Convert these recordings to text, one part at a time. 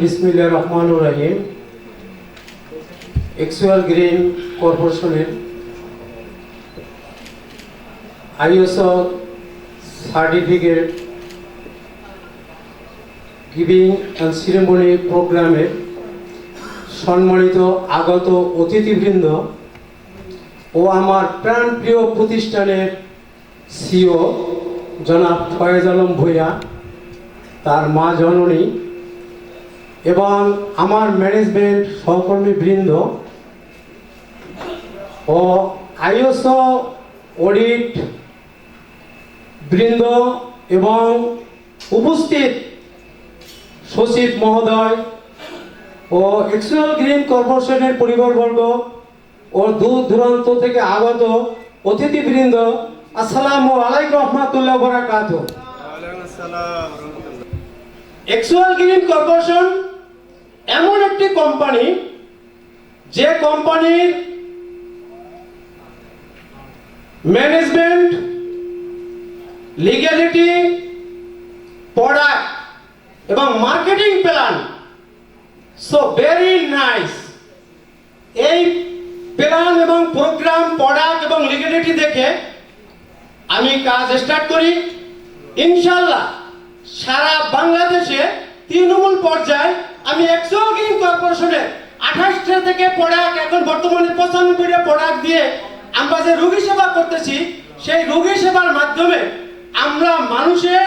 বিসমিল্লাহির রহমানির রহিম। এক্সুয়াল গ্রিন কর্পোরেশনের ISO certificate giving and ceremony প্রোগ্রামের সম্মানিত আগত অতিথিবৃন্দ ও আমার প্রাণপ্রিয় প্রতিষ্ঠানের সিও জনাব ফয়েজ আলম ভূঁইয়া তার মা জননী এবং আমার ম্যানেজমেন্ট সহকর্মী বৃন্দ ও আইএসও অডিট বৃন্দ এবং উপস্থিত সচিব মহোদয় ও এক্সুয়াল গ্রিন কর্পোরেশনের পরিবারবর্গ ও দূর দূরান্ত থেকে আগত অতিথিবৃন্দ আসসালামু আলাইকুম রহমতুল্লাহ বরাকাতুহ। এক্সুয়াল গ্রিন কর্পোরেশন এমন একটি কোম্পানি যে কোম্পানির ম্যানেজমেন্ট লিগ্যালিটি প্রোডাক্ট এবং marketing plan so very nice এই প্ল্যান এবং প্রোগ্রাম প্রোডাক্ট এবং লিগ্যালিটি দেখে আমি কাজ স্টার্ট করি। ইনশাল্লাহ সারা বাংলাদেশে তৃণমূল পর্যায়ে আমি একশো গ্রিন কর্পোরেশনের আঠাশটা থেকে প্রোডাক্ট এখন বর্তমানে পঁচানব্বইটা প্রোডাক্ট দিয়ে আমরা যে রোগী সেবা করতেছি, সেই রোগী সেবার মাধ্যমে আমরা মানুষের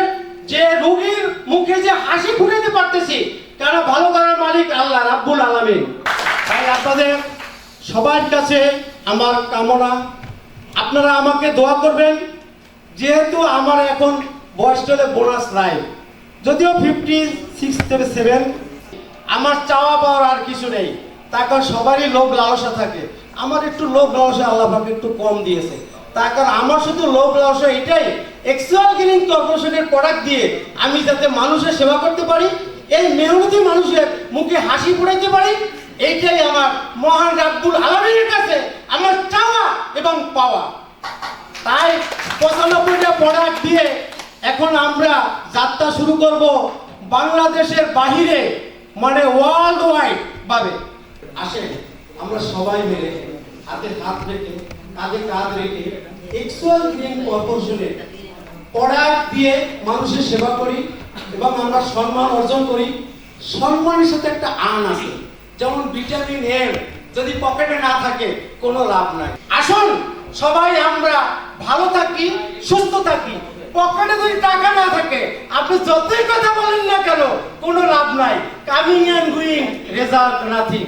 যে রোগীর মুখে যে হাসি ফুটাতে পারতেছি কারণ ভালো করার মালিক আল্লাহ রাব্বুল আলামিন। তাই আপনাদের সবার কাছে আমার কামনা। আপনারা আমাকে দোয়া করবেন, যেহেতু আমার এখন বয়স চলে বোনাস নাই। যদিও ফিফটি সিক্স থেকে সেভেন আমার চাওয়া পাওয়ার আর কিছু নেই। তার কারণ সবারই লোভ লালসা থাকে। আমার একটু লোভ লালসা আল্লাহ একটু কম দিয়েছে। তার কারণ আমার শুধু লোভ লালসা এটাই এক্সুয়াল গ্রিন কর্পোরেশনের প্রোডাক্ট দিয়ে আমি যাতে মানুষের সেবা করতে পারি, এই মেহনতি মানুষের মুখে হাসি ফুটাইতে পারি, এইটাই আমার মহান রাব্বুল আলমীর কাছে আমার চাওয়া এবং পাওয়া। তাই পঁচানব্বইটা প্রোডাক্ট দিয়ে এখন আমরা যাত্রা শুরু করব বাংলাদেশের বাহিরে মানে ওয়ার্ল্ড ওয়াইড ভাবে। আসে আমরা সবাই মিলে হাতে হাত রেখে, কাঁধে কাঁধ রেখে এক্সুয়াল গ্রিন কর্পোরেশনের প্রোডাক্ট দিয়ে মানুষের সেবা করি এবং আমরা সম্মান অর্জন করি। সম্মানের সাথে একটা আন আছে, যেমন ভিটামিন এর যদি পকেটে না থাকে, কোনো লাভ নাই। আসুন, সবাই আমরা ভালো থাকি, সুস্থ থাকি। পকেটে যদি টাকা না থাকে, আপনি যতই কথা বলেন না কেন, কোনো লাভ নাই। Coming and going result nothing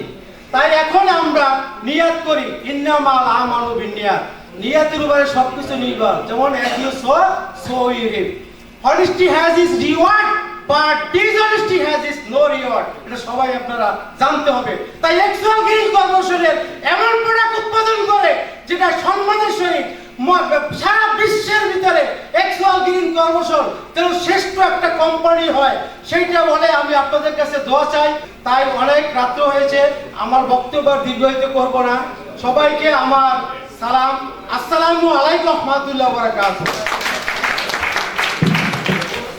তাই এখন আমরা নিয়াত করি, ইন্নামাল আমানু বিনিয়াত। নিয়াতের উপরে সবকিছু নির্ভর। যেমন as you sow so you honesty has its reward, but dishonesty has its no reward এটা সবাই আপনারা জানতে হবে। তাই এক্সট্রা গ্রিন কর্পোরেশনের এমন প্রোডাক্ট উৎপাদন করে, যেটা সম্মানের সহিত সারা বিশ্বের ভিতরে এক্সুয়াল গ্রিন কর্পোরেশন যেন শ্রেষ্ঠ একটা কোম্পানি হয়। সেইটা বলে আমি আপনাদের কাছে দোয়া চাই। তাই অনেক রাত্র হয়েছে। আমার বক্তব্য দীর্ঘায়িত করব না। সবাইকে আমার সালাম। আসসালামু আলাইকুম রহমতুল্লাহ বারাকাতুহু।